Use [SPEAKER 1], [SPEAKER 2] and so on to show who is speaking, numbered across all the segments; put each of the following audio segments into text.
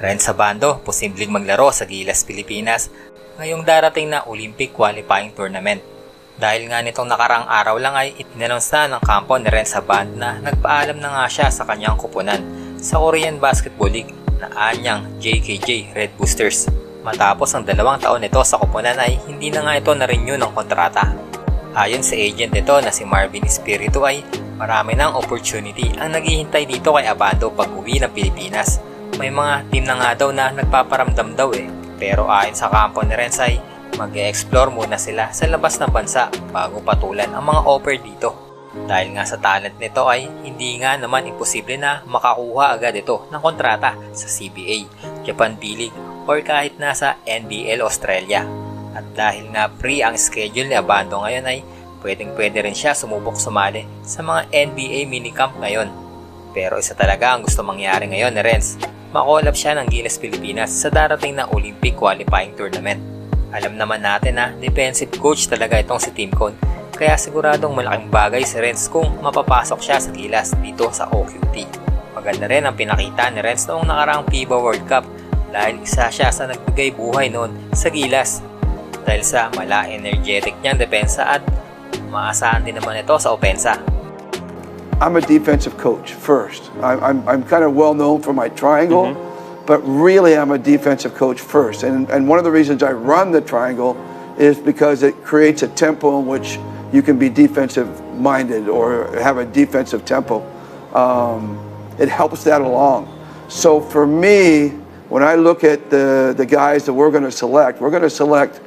[SPEAKER 1] Ren Sabando, posibleng maglaro sa Gilas, Pilipinas ngayong darating na Olympic Qualifying Tournament. Dahil nga nitong nakarang araw lang ay itinanons na ng kampo ni Ren Sabando na nagpaalam na nga siya sa kanyang kupunan sa Korean Basketball League na anyang JKJ Red Boosters. Matapos ang dalawang taon nito sa kupunan ay hindi na nga ito na-renew ng kontrata. Ayon sa agent nito na si Marvin Espiritu ay marami ng opportunity ang naghihintay dito kay Abando pag uwi ng Pilipinas. May mga team na nga daw na nagpaparamdam daw eh. Pero ayon sa kampo ni Renz ay mag-explore muna sila sa labas ng bansa bago patulan ang mga offer dito. Dahil nga sa talent nito ay hindi nga naman imposible na makakuha agad ito ng kontrata sa CBA, Japan B-League or kahit nasa NBL Australia. At dahil nga free ang schedule ni Abando ngayon ay pwedeng pwede rin siya sumubok sumali sa mga NBA minicamp ngayon. Pero isa talaga ang gusto mangyari ngayon ni Renz, makolab siya ng Gilas Pilipinas sa darating na Olympic Qualifying Tournament. Alam naman natin na defensive coach talaga itong si Tim Cone, kaya siguradong malaking bagay si Renz kung mapapasok siya sa Gilas dito sa OQT. Maganda rin ang pinakita ni Renz noong nakaraang FIBA World Cup dahil isa siya sa nagbigay buhay noon sa Gilas dahil sa mala energetic niyang depensa at maasahan din naman ito sa opensa.
[SPEAKER 2] I'm a defensive coach first. I'm, I'm, I'm kind of well known for my triangle, but really I'm a defensive coach first. And, and one of the reasons I run the triangle is because it creates a tempo in which you can be defensive minded or have a defensive tempo. Um, it helps that along. So for me, when I look at the, the guys that we're going to select, we're going to select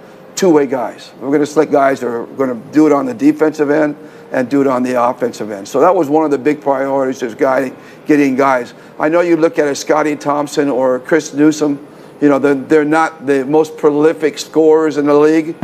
[SPEAKER 2] two-way guys. We're going to select guys that are going to do it on the defensive end and do it on the offensive end. So that was one of the big priorities is guy, getting guys. I know you look at a Scotty Thompson or Chris Newsom, you know, they're, they're not the most prolific scorers in the league,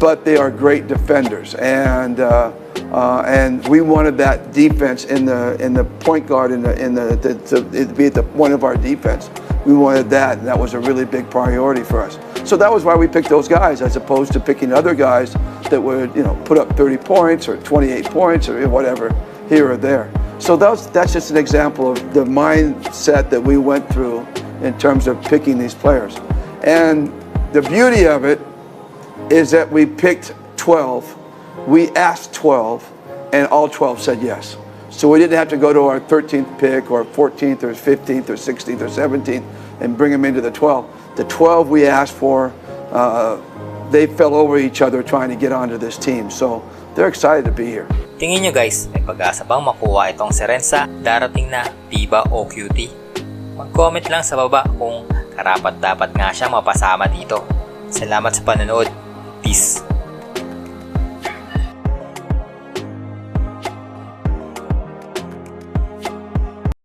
[SPEAKER 2] but they are great defenders. And, uh, uh, and we wanted that defense in the, in the point guard, in the, in the, to, to be at the point of our defense. We wanted that, and that was a really big priority for us. So that was why we picked those guys, as opposed to picking other guys that would, you know, put up 30 points or 28 points or whatever here or there. So that was, that's just an example of the mindset that we went through in terms of picking these players. And the beauty of it is that we picked 12. We asked 12, and all 12 said yes. So we didn't have to go to our 13th pick or 14th or 15th or 16th or 17th and bring them into the 12. The 12 we asked for, uh, they fell over each other trying to get onto this team. So they're excited to be here.
[SPEAKER 1] Tingin nyo guys, may pag-asa bang makuha itong si Renz sa darating na FIBA OQT? Mag-comment lang sa baba kung karapat dapat nga siya mapasama dito. Salamat sa panonood. Peace!